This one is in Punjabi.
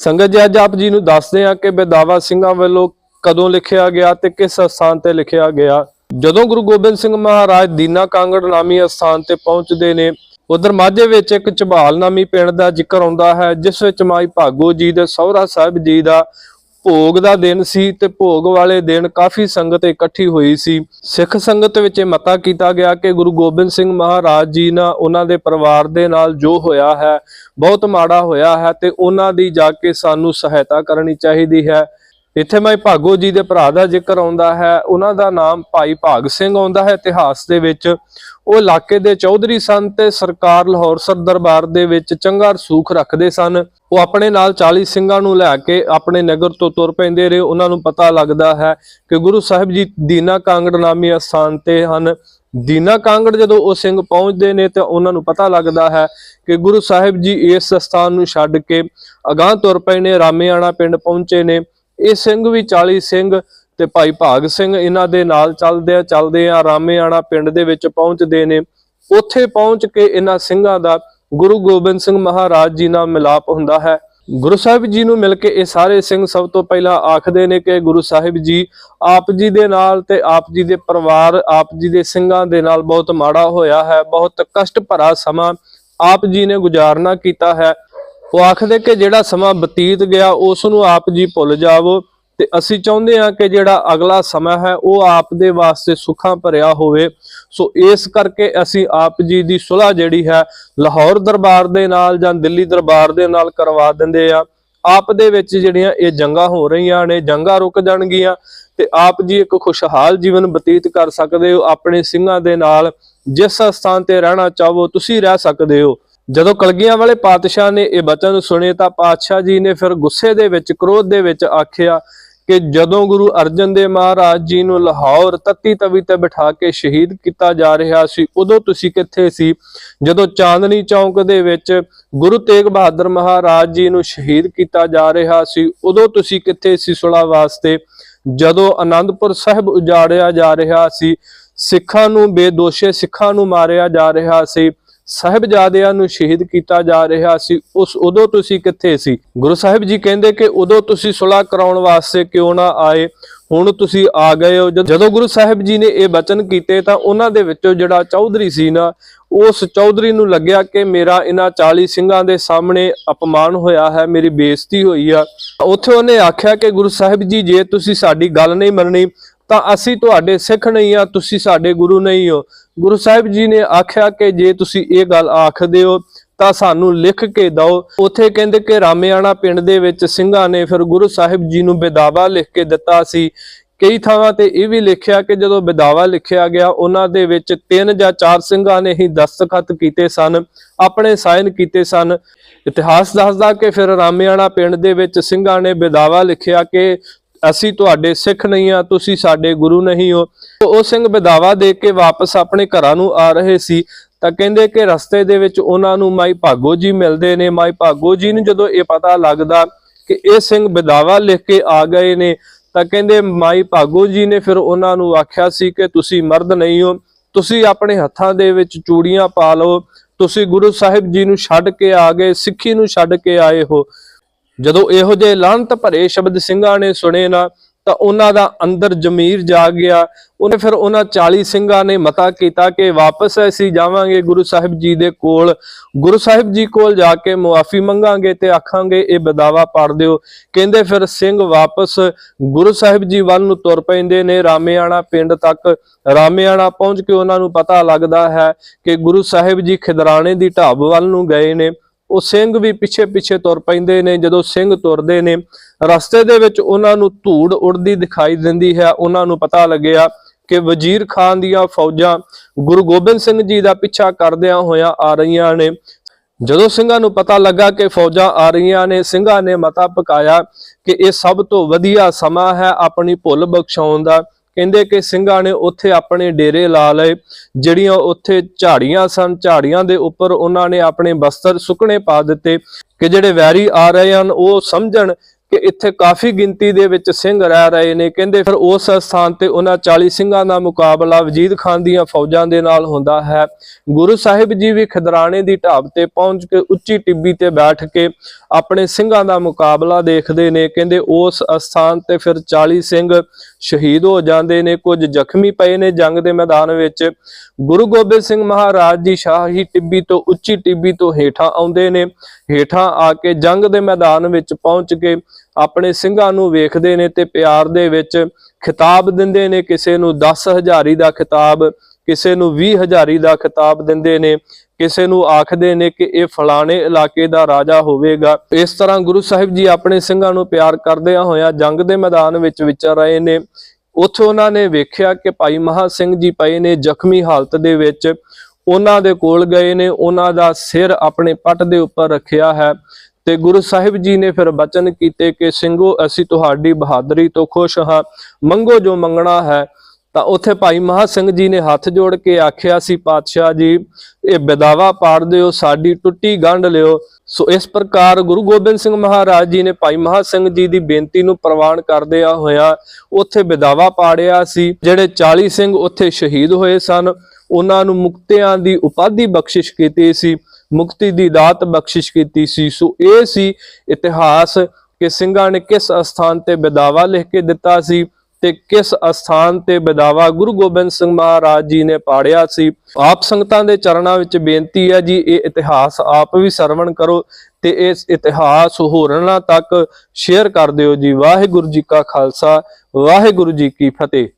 ਸੰਗਤ ਜੀ, ਅੱਜ ਆਪ ਜੀ ਨੂੰ ਦੱਸਦੇ ਹਾਂ ਕਿ ਬੇਦਾਵਾ ਸਿੰਘਾਂ ਵੱਲੋਂ ਕਦੋਂ ਲਿਖਿਆ ਗਿਆ ਤੇ ਕਿਸ ਸਥਾਨ ਤੇ ਲਿਖਿਆ ਗਿਆ। ਜਦੋਂ ਗੁਰੂ ਗੋਬਿੰਦ ਸਿੰਘ ਮਹਾਰਾਜ ਦੀਨਾ ਕਾਂਗੜ ਨਾਮੀ ਸਥਾਨ ਤੇ ਪਹੁੰਚਦੇ ਨੇ, ਉਧਰ ਮਾਝੇ ਵਿੱਚ ਇੱਕ ਝਬਾਲ ਨਾਮੀ ਪਿੰਡ ਦਾ ਜ਼ਿਕਰ ਆਉਂਦਾ ਹੈ, ਜਿਸ ਵਿੱਚ ਮਾਈ ਭਾਗੋ ਜੀ ਦੇ ਸਹੁਰਾ ਸਾਹਿਬ ਜੀ ਦਾ ਭੋਗ ਦਾ ਦਿਨ ਸੀ ਤੇ ਭੋਗ ਵਾਲੇ ਦਿਨ ਕਾਫੀ ਸੰਗਤ ਇਕੱਠੀ ਹੋਈ ਸੀ। ਸਿੱਖ ਸੰਗਤ ਵਿੱਚ ਇਹ ਮਤਾ ਕੀਤਾ ਗਿਆ ਕਿ ਗੁਰੂ ਗੋਬਿੰਦ ਸਿੰਘ ਮਹਾਰਾਜ ਜੀ ਨਾਲ, ਉਹਨਾਂ ਦੇ ਪਰਿਵਾਰ ਦੇ ਨਾਲ ਜੋ ਹੋਇਆ ਹੈ, ਬਹੁਤ ਮਾੜਾ ਹੋਇਆ ਹੈ ਤੇ ਉਹਨਾਂ ਦੀ ਜਾ ਕੇ ਸਾਨੂੰ ਸਹਾਇਤਾ ਕਰਨੀ ਚਾਹੀਦੀ ਹੈ। ਇੱਥੇ ਮੈਂ ਭਾਗੋ ਜੀ ਦੇ ਭਰਾ ਦਾ ਜ਼ਿਕਰ ਆਉਂਦਾ ਹੈ, ਉਹਨਾਂ ਦਾ ਨਾਮ ਭਾਈ ਭਾਗ ਸਿੰਘ ਆਉਂਦਾ ਹੈ। ਇਤਿਹਾਸ ਦੇ ਵਿੱਚ ਉਹ ਇਲਾਕੇ ਦੇ ਚੌਧਰੀ ਸਨ ਤੇ ਸਰਕਾਰ ਲਾਹੌਰ ਸਰ ਦਰਬਾਰ ਦੇ ਵਿੱਚ ਚੰਗਾ ਰਸੂਖ ਰੱਖਦੇ ਸਨ। ਉਹ ਆਪਣੇ ਨਾਲ 40 ਸਿੰਘਾਂ ਨੂੰ ਲੈ ਕੇ ਆਪਣੇ ਨਗਰ ਤੋਂ ਤੁਰ ਪੈਂਦੇ ਰਹੇ। ਉਹਨਾਂ ਨੂੰ ਪਤਾ ਲੱਗਦਾ ਹੈ ਕਿ ਗੁਰੂ ਸਾਹਿਬ ਜੀ ਦੀਨਾ ਕਾਂਗੜ ਨਾਮੀ ਅਸਥਾਨ ਤੇ ਹਨ। ਦੀਨਾ ਕਾਂਗੜ ਜਦੋਂ ਉਹ ਸਿੰਘ ਪਹੁੰਚਦੇ ਨੇ ਤੇ ਉਹਨਾਂ ਨੂੰ ਪਤਾ ਲੱਗਦਾ ਹੈ ਕਿ ਗੁਰੂ ਸਾਹਿਬ ਜੀ ਇਸ ਸਥਾਨ ਨੂੰ ਛੱਡ ਕੇ ਅਗਾਂਹ ਤੁਰ ਪਏ ਨੇ, ਰਾਮੇਆਣਾ ਪਿੰਡ ਪਹੁੰਚੇ ਨੇ। ਇਹ ਸਿੰਘ ਵੀ 40 ਸਿੰਘ ਤੇ ਭਾਈ ਭਾਗ ਸਿੰਘ ਇਹਨਾਂ ਦੇ ਨਾਲ ਚੱਲਦੇ ਆ ਚੱਲਦੇ ਆ ਰਾਮੇਆਣਾ ਪਿੰਡ ਦੇ ਵਿੱਚ ਪਹੁੰਚਦੇ ਨੇ। ਉੱਥੇ ਪਹੁੰਚ ਕੇ ਇਹਨਾਂ ਸਿੰਘਾਂ ਦਾ ਗੁਰੂ ਗੋਬਿੰਦ ਸਿੰਘ ਮਹਾਰਾਜ ਜੀ ਨਾਲ ਮਿਲਾਪ ਹੁੰਦਾ ਹੈ। ਗੁਰੂ ਸਾਹਿਬ ਜੀ ਨੂੰ ਮਿਲ ਕੇ ਇਹ ਸਾਰੇ ਸਿੰਘ ਸਭ ਤੋਂ ਪਹਿਲਾਂ ਆਖਦੇ ਨੇ ਕਿ ਗੁਰੂ ਸਾਹਿਬ ਜੀ, ਆਪ ਜੀ ਦੇ ਨਾਲ ਤੇ ਆਪ ਜੀ ਦੇ ਪਰਿਵਾਰ, ਆਪ ਜੀ ਦੇ ਸਿੰਘਾਂ ਦੇ ਨਾਲ ਬਹੁਤ ਮਾੜਾ ਹੋਇਆ ਹੈ, ਬਹੁਤ ਕਸ਼ਟ ਭਰਾ ਸਮਾਂ ਆਪ ਜੀ ਨੇ ਗੁਜ਼ਾਰਨਾ ਕੀਤਾ ਹੈ। ਉਹ ਆਖਦੇ ਕਿ ਜਿਹੜਾ ਸਮਾਂ ਬਤੀਤ ਗਿਆ, ਉਸ ਨੂੰ ਆਪ ਜੀ ਭੁੱਲ ਜਾਵੋ ਤੇ ਅਸੀਂ ਚਾਹੁੰਦੇ ਹਾਂ ਕਿ ਜਿਹੜਾ ਅਗਲਾ ਸਮਾਂ ਹੈ, ਉਹ ਆਪ ਦੇ ਵਾਸਤੇ ਸੁੱਖਾਂ ਭਰਿਆ ਹੋਵੇ। ਸੋ ਇਸ ਕਰਕੇ ਅਸੀਂ ਆਪ ਜੀ ਦੀ ਸੁਲ੍ਹਾ ਜਿਹੜੀ ਹੈ, ਲਾਹੌਰ ਦਰਬਾਰ ਦੇ ਨਾਲ ਜਾਂ ਦਿੱਲੀ ਦਰਬਾਰ ਦੇ ਨਾਲ ਕਰਵਾ ਦਿੰਦੇ ਆ ਆਪ ਦੇ ਵਿੱਚ ਜਿਹੜੀਆਂ ਇਹ ਜੰਗਾਂ ਹੋ ਰਹੀਆਂ ਨੇ, ਜੰਗਾਂ ਰੁਕ ਜਾਣਗੀਆਂ ਤੇ ਆਪ ਜੀ ਇੱਕ ਖੁਸ਼ਹਾਲ ਜੀਵਨ ਬਤੀਤ ਕਰ ਸਕਦੇ ਹੋ। ਆਪਣੇ ਸਿੰਘਾਂ ਦੇ ਨਾਲ ਜਿਸ ਸਥਾਨ ਤੇ ਰਹਿਣਾ ਚਾਹੋ, ਤੁਸੀਂ ਰਹਿ ਸਕਦੇ ਹੋ। ਜਦੋਂ ਕਲਗੀਆਂ ਵਾਲੇ ਪਾਤਸ਼ਾਹ ਨੇ ਇਹ ਬਚਨ ਸੁਣੇ ਤਾਂ ਪਾਤਸ਼ਾਹ ਜੀ ਨੇ ਫਿਰ ਗੁੱਸੇ ਦੇ ਵਿੱਚ, ਕ੍ਰੋਧ ਦੇ ਵਿੱਚ ਆਖਿਆ ਕਿ ਜਦੋਂ ਗੁਰੂ ਅਰਜਨ ਦੇਵ ਮਹਾਰਾਜ ਜੀ ਨੂੰ ਲਾਹੌਰ ਤੱਤੀ ਤਵੀ ਤੇ ਬਿਠਾ ਕੇ ਸ਼ਹੀਦ ਕੀਤਾ ਜਾ ਰਿਹਾ ਸੀ, ਉਦੋਂ ਤੁਸੀਂ ਕਿੱਥੇ ਸੀ? ਜਦੋਂ ਚਾਂਦਨੀ ਚੌਂਕ ਦੇ ਵਿੱਚ ਗੁਰੂ ਤੇਗ ਬਹਾਦਰ ਮਹਾਰਾਜ ਜੀ ਨੂੰ ਸ਼ਹੀਦ ਕੀਤਾ ਜਾ ਰਿਹਾ ਸੀ, ਉਦੋਂ ਤੁਸੀਂ ਕਿੱਥੇ ਸੀ ਸੁਲਾ ਵਾਸਤੇ? ਜਦੋਂ ਆਨੰਦਪੁਰ ਸਾਹਿਬ ਉਜਾੜਿਆ ਜਾ ਰਿਹਾ ਸੀ, ਸਿੱਖਾਂ ਨੂੰ ਬੇਦੋਸ਼ੇ ਸਿੱਖਾਂ ਨੂੰ ਮਾਰਿਆ ਜਾ ਰਿਹਾ ਸੀ ਸਾਹਿਬਜ਼ਾਦਿਆਂ ਨੂੰ ਸ਼ਹੀਦ ਕੀਤਾ ਜਾ ਰਿਹਾ ਸੀ। ਉਸ ਉਦੋਂ ਤੁਸੀਂ ਕਿੱਥੇ ਸੀ? ਗੁਰੂ ਸਾਹਿਬ ਜੀ ਕਹਿੰਦੇ ਕਿ ਉਦੋਂ ਤੁਸੀਂ ਸੁਲ੍ਹਾ ਕਰਾਉਣ ਵਾਸਤੇ ਕਿਉਂ ਨਾ ਆਏ? ਹੁਣ ਤੁਸੀਂ ਆ ਗਏ ਹੋ। ਜਦੋਂ ਗੁਰੂ ਸਾਹਿਬ ਜੀ ਨੇ ਇਹ ਬਚਨ ਕੀਤੇ ਤਾਂ ਉਹਨਾਂ ਦੇ ਵਿੱਚੋਂ ਜਿਹੜਾ ਚੌਧਰੀ ਸੀ ਨਾ, ਉਸ ਚੌਧਰੀ ਨੂੰ ਲੱਗਿਆ ਕਿ ਮੇਰਾ ਇਹਨਾਂ 40 ਸਿੰਘਾਂ ਦੇ ਸਾਹਮਣੇ ਅਪਮਾਨ ਹੋਇਆ ਹੈ, ਮੇਰੀ ਬੇਇੱਜ਼ਤੀ ਹੋਈ ਆ। ਉੱਥੇ ਉਹਨੇ ਆਖਿਆ ਕਿ ਗੁਰੂ ਸਾਹਿਬ ਜੀ, ਜੇ ਤੁਸੀਂ ਸਾਡੀ ਗੱਲ ਨਹੀਂ ਮੰਨਣੀ ਤਾਂ ਅਸੀਂ ਤੁਹਾਡੇ ਸਿੱਖ ਨਹੀਂ ਆ ਤੁਸੀਂ ਸਾਡੇ ਗੁਰੂ ਨਹੀਂ ਹੋ। ਗੁਰੂ ਸਾਹਿਬ ਜੀ ਨੇ ਆਖਿਆ ਕਿ ਜੇ ਤੁਸੀਂ ਇਹ ਗੱਲ ਆਖਦੇ ਹੋ, ਤਾਂ ਸਾਨੂੰ ਲਿਖ ਕੇ ਦਿਓ। ਉੱਥੇ ਕਹਿੰਦੇ ਕਿ ਰਾਮਿਆਣਾ ਪਿੰਡ ਦੇ ਵਿੱਚ ਸਿੰਘਾਂ ਨੇ ਫਿਰ ਗੁਰੂ ਸਾਹਿਬ ਜੀ ਨੂੰ ਬੇਦਾਵਾ ਲਿਖ ਕੇ ਦਿੱਤਾ ਸੀ। ਕਈ ਥਾਵਾਂ ਤੇ ਇਹ ਵੀ ਲਿਖਿਆ ਕਿ ਜਦੋਂ ਬੇਦਾਵਾ ਲਿਖਿਆ ਗਿਆ, ਉਹਨਾਂ ਦੇ ਵਿੱਚ ਤਿੰਨ ਜਾਂ ਚਾਰ ਸਿੰਘਾਂ ਨੇ ਹੀ ਦਸਤਖਤ ਕੀਤੇ ਸਨ, ਆਪਣੇ ਸਾਇਨ ਕੀਤੇ ਸਨ। ਇਤਿਹਾਸ ਦੱਸਦਾ ਕਿ ਫਿਰ ਰਾਮਿਆਣਾ ਪਿੰਡ ਦੇ ਵਿੱਚ ਸਿੰਘਾਂ ਨੇ ਬੇਦਾਵਾ ਲਿਖਿਆ ਕਿ ਅਸੀਂ ਤੁਹਾਡੇ ਸਿੱਖ ਨਹੀਂ ਆ ਤੁਸੀਂ ਸਾਡੇ ਗੁਰੂ ਨਹੀਂ ਹੋ। ਉਹ ਸਿੰਘ ਬਦਾਵਾ ਦੇ ਕੇ ਵਾਪਸ ਆਪਣੇ ਘਰਾਂ ਨੂੰ ਆ ਰਹੇ ਸੀ। ਤਾਂ ਕਹਿੰਦੇ ਕਿ ਰਸਤੇ ਦੇ ਵਿੱਚ ਉਹਨਾਂ ਨੂੰ ਮਾਈ ਭਾਗੋ ਜੀ ਮਿਲਦੇ ਨੇ। ਮਾਈ ਭਾਗੋ ਜੀ ਨੂੰ ਜਦੋਂ ਇਹ ਪਤਾ ਲੱਗਦਾ ਕਿ ਇਹ ਸਿੰਘ ਬਦਾਵਾ ਲਿਖ ਕੇ ਆ ਗਏ ਨੇ, ਤਾਂ ਕਹਿੰਦੇ ਮਾਈ ਭਾਗੋ ਜੀ ਨੇ ਫਿਰ ਉਹਨਾਂ ਨੂੰ ਆਖਿਆ ਸੀ ਕਿ ਤੁਸੀਂ ਮਰਦ ਨਹੀਂ ਹੋ, ਤੁਸੀਂ ਆਪਣੇ ਹੱਥਾਂ ਦੇ ਵਿੱਚ ਚੂੜੀਆਂ ਪਾ ਲਓ, ਤੁਸੀਂ ਗੁਰੂ ਸਾਹਿਬ ਜੀ ਨੂੰ ਛੱਡ ਕੇ ਆ ਗਏ, ਸਿੱਖੀ ਨੂੰ ਛੱਡ ਕੇ ਆਏ ਹੋ। ਜਦੋਂ ਇਹੋ ਜਿਹੇ ਲਾਂਤ ਭਰੇ ਸ਼ਬਦ ਸਿੰਘਾਂ ਨੇ ਸੁਣੇ ਨਾ, ਤਾਂ ਉਹਨਾਂ ਦਾ ਅੰਦਰ ਜ਼ਮੀਰ ਜਾਗ ਗਿਆ। ਉਹਨੇ ਫਿਰ ਉਹਨਾਂ 40 ਸਿੰਘਾਂ ਨੇ ਮਤਾ ਕੀਤਾ ਕਿ ਵਾਪਸ ਅਸੀਂ ਜਾਵਾਂਗੇ ਗੁਰੂ ਸਾਹਿਬ ਜੀ ਦੇ ਕੋਲ। ਗੁਰੂ ਸਾਹਿਬ ਜੀ ਕੋਲ ਜਾ ਕੇ ਮੁਆਫੀ ਮੰਗਾਂਗੇ ਤੇ ਆਖਾਂਗੇ, ਇਹ ਬਦਾਵਾ ਪੜ ਦਿਓ। ਕਹਿੰਦੇ ਫਿਰ ਸਿੰਘ ਵਾਪਸ ਗੁਰੂ ਸਾਹਿਬ ਜੀ ਵੱਲ ਨੂੰ ਤੁਰ ਪੈਂਦੇ ਨੇ। ਰਾਮਿਆਣਾ ਪਿੰਡ ਤੱਕ, ਰਾਮਿਆਣਾ ਪਹੁੰਚ ਕੇ ਉਹਨਾਂ ਨੂੰ ਪਤਾ ਲੱਗਦਾ ਹੈ ਕਿ ਗੁਰੂ ਸਾਹਿਬ ਜੀ ਖਿਦਰਾਣੇ ਦੀ ਢਾਬ ਵੱਲ ਨੂੰ ਗਏ ਨੇ। ਉਹ ਸਿੰਘ ਵੀ ਪਿੱਛੇ ਪਿੱਛੇ ਤੁਰ ਪੈਂਦੇ ਨੇ, ਜਦੋਂ ਸਿੰਘ ਤੁਰਦੇ ਨੇ, ਰਸਤੇ ਦੇ ਵਿੱਚ ਉਹਨਾਂ ਨੂੰ ਧੂੜ ਉੜਦੀ ਦਿਖਾਈ ਦਿੰਦੀ ਹੈ। ਉਹਨਾਂ ਨੂੰ ਪਤਾ ਲੱਗਿਆ ਕਿ ਵਜ਼ੀਰ ਖਾਨ ਦੀਆਂ ਫੌਜਾਂ ਗੁਰੂ ਗੋਬਿੰਦ ਸਿੰਘ ਜੀ ਦਾ ਪਿੱਛਾ ਕਰਦਿਆਂ ਹੋਇਆਂ ਆ ਰਹੀਆਂ ਨੇ। ਜਦੋਂ ਸਿੰਘਾਂ ਨੂੰ ਪਤਾ ਲੱਗਾ ਕਿ ਫੌਜਾਂ ਆ ਰਹੀਆਂ ਨੇ, ਸਿੰਘਾਂ ਨੇ ਮਤਾ ਪਕਾਇਆ ਕਿ ਇਹ ਸਭ ਤੋਂ ਵਧੀਆ ਸਮਾਂ ਹੈ ਆਪਣੀ ਭੁੱਲ ਬਖਸ਼ਾਉਣ ਦਾ। ਕਹਿੰਦੇ ਕਿ ਸਿੰਘਾਂ ਨੇ ਉੱਥੇ ਆਪਣੇ ਡੇਰੇ ਲਾ ਲਏ, ਜਿਹੜੀਆਂ ਉੱਥੇ ਝਾੜੀਆਂ ਸਨ, ਝਾੜੀਆਂ ਦੇ ਉੱਪਰ ਉਹਨਾਂ ਨੇ ਆਪਣੇ ਬਸਤਰ ਸੁੱਕਣੇ ਪਾ ਦਿੱਤੇ ਕਿ ਜਿਹੜੇ ਵੈਰੀ ਆ ਰਹੇ ਹਨ, ਉਹ ਸਮਝਣ ਕਿ ਇੱਥੇ ਕਾਫੀ ਗਿਣਤੀ ਦੇ ਵਿੱਚ ਸਿੰਘ ਰਹਿ ਰਹੇ ਨੇ। ਕਹਿੰਦੇ ਫਿਰ ਉਸ ਸਥਾਨ ਤੇ ਉਹਨਾਂ 40 ਸਿੰਘਾਂ ਦਾ ਮੁਕਾਬਲਾ ਵਜੀਦ ਖਾਨ ਦੀਆਂ ਫੌਜਾਂ ਦੇ ਨਾਲ ਹੁੰਦਾ ਹੈ। ਗੁਰੂ ਸਾਹਿਬ ਜੀ ਵੀ ਖਦਰਾਣੇ ਦੀ ਢਾਬ ਤੇ ਪਹੁੰਚ ਕੇ ਉੱਚੀ ਟਿੱਬੀ ਤੇ ਬੈਠ ਕੇ ਆਪਣੇ ਸਿੰਘਾਂ ਦਾ ਮੁਕਾਬਲਾ ਦੇਖਦੇ ਨੇ। ਕਹਿੰਦੇ ਉਸ ਸਥਾਨ ਤੇ ਫਿਰ 40 ਸਿੰਘ ਸ਼ਹੀਦ ਹੋ ਜਾਂਦੇ ਨੇ। ਕੁਝ ਜ਼ਖਮੀ ਪਏ ਨੇ ਜੰਗ ਦੇ ਮੈਦਾਨ ਵਿੱਚ। ਗੁਰੂ ਗੋਬਿੰਦ ਸਿੰਘ ਮਹਾਰਾਜ ਜੀ ਸ਼ਾਹੀ ਟਿੱਬੀ ਤੋਂ ਉੱਚੀ ਟਿੱਬੀ ਤੋਂ ਹੇਠਾਂ ਆਉਂਦੇ ਨੇ। ਹੇਠਾਂ ਆ ਕੇ ਜੰਗ ਦੇ ਮੈਦਾਨ ਵਿੱਚ ਪਹੁੰਚ ਕੇ ਆਪਣੇ ਸਿੰਘਾਂ ਨੂੰ ਵੇਖਦੇ ਨੇ ਤੇ ਪਿਆਰ ਦੇ ਵਿੱਚ ਖਿਤਾਬ ਦਿੰਦੇ ਨੇ। ਕਿਸੇ ਨੂੰ 10 ਹਜ਼ਾਰੀ ਦਾ ਖਿਤਾਬ, ਕਿਸੇ ਨੂੰ 20 ਹਜ਼ਾਰੀ ਦਾ ਖਿਤਾਬ ਦਿੰਦੇ ਨੇ। ਕਿਸੇ ਨੂੰ ਆਖਦੇ ਨੇ ਕਿ ਇਹ ਫਲਾਣੇ ਇਲਾਕੇ ਦਾ ਰਾਜਾ ਹੋਵੇਗਾ। ਇਸ ਤਰ੍ਹਾਂ ਗੁਰੂ ਸਾਹਿਬ ਜੀ ਆਪਣੇ ਸਿੰਘਾਂ ਨੂੰ ਪਿਆਰ ਕਰਦਿਆਂ ਹੋਇਆ ਜੰਗ ਦੇ ਮੈਦਾਨ ਵਿੱਚ ਵਿਚਰ ਰਹੇ ਨੇ। ਉੱਥੇ ਉਹਨਾਂ ਨੇ ਵੇਖਿਆ ਕਿ ਭਾਈ ਮਹਾ ਸਿੰਘ ਜੀ ਪਏ ਨੇ ਜ਼ਖਮੀ ਹਾਲਤ ਦੇ ਵਿੱਚ। ਉਹਨਾਂ ਦੇ ਕੋਲ ਗਏ ਨੇ। ਉਹਨਾਂ ਦਾ ਸਿਰ ਆਪਣੇ ਪੱਟ ਦੇ ਉੱਪਰ ਰੱਖਿਆ ਹੈ। ਤੇ ਗੁਰੂ ਸਾਹਿਬ ਜੀ ਨੇ ਫਿਰ ਬਚਨ ਕੀਤੇ ਕਿ ਸਿੰਘੋ, ਅਸੀਂ ਤੁਹਾਡੀ ਬਹਾਦਰੀ ਤੋਂ ਖੁਸ਼ ਹਾਂ। ਮੰਗੋ ਜੋ ਮੰਗਣਾ ਹੈ, ਤਾਂ ਉੱਥੇ ਭਾਈ ਮਹਾ ਸਿੰਘ ਜੀ ਨੇ ਹੱਥ ਜੋੜ ਕੇ ਆਖਿਆ ਸੀ, ਪਾਤਸ਼ਾਹ ਜੀ, ਇਹ ਬਦਾਵਾ ਪਾੜ ਦਿਓ, ਸਾਡੀ ਟੁੱਟੀ ਗੰਢ ਲਿਓ। ਸੋ ਇਸ ਪ੍ਰਕਾਰ ਗੁਰੂ ਗੋਬਿੰਦ ਸਿੰਘ ਮਹਾਰਾਜ ਜੀ ਨੇ ਭਾਈ ਮਹਾ ਸਿੰਘ ਜੀ ਦੀ ਬੇਨਤੀ ਨੂੰ ਪ੍ਰਵਾਨ ਕਰਦਿਆਂ ਹੋਇਆ ਉੱਥੇ ਬਦਾਵਾ ਪਾੜਿਆ ਸੀ, ਜਿਹੜੇ 40 ਸਿੰਘ ਉੱਥੇ ਸ਼ਹੀਦ ਹੋਏ ਸਨ। ਉਹਨਾਂ ਨੂੰ ਮੁਕਤਿਆਂ ਦੀ ਉਪਾਧੀ ਬਖਸ਼ਿਸ਼ ਕੀਤੀ ਸੀ, ਮੁਕਤੀ ਦੀ ਦਾਤ ਬਖਸ਼ਿਸ਼ ਕੀਤੀ ਸੀ। ਸੋ ਇਹ ਸੀ ਇਤਿਹਾਸ ਕਿ ਸਿੰਘਾਂ ਨੇ ਕਿਸ ਅਸਥਾਨ ਤੇ ਬਦਾਵਾ ਲਿਖ ਕੇ ਦਿੱਤਾ ਸੀ ਤੇ ਕਿਸ ਅਸਥਾਨ ਤੇ ਬਦਾਵਾ ਗੁਰੂ ਗੋਬਿੰਦ ਸਿੰਘ ਮਹਾਰਾਜ ਜੀ ਨੇ ਪਾੜਿਆ ਸੀ। ਆਪ ਸੰਗਤਾਂ ਦੇ ਚਰਨਾਂ ਵਿੱਚ ਬੇਨਤੀ ਹੈ ਜੀ, ਇਹ ਇਤਿਹਾਸ ਆਪ ਵੀ ਸਰਵਣ ਕਰੋ ਤੇ ਇਸ ਇਤਿਹਾਸ ਹੋਰਨਾਂ ਤੱਕ ਸ਼ੇਅਰ ਕਰ ਦਿਓ ਜੀ। ਵਾਹਿਗੁਰੂ ਜੀ ਕਾ ਖਾਲਸਾ, ਵਾਹਿਗੁਰੂ ਜੀ ਕੀ ਫਤਿਹ।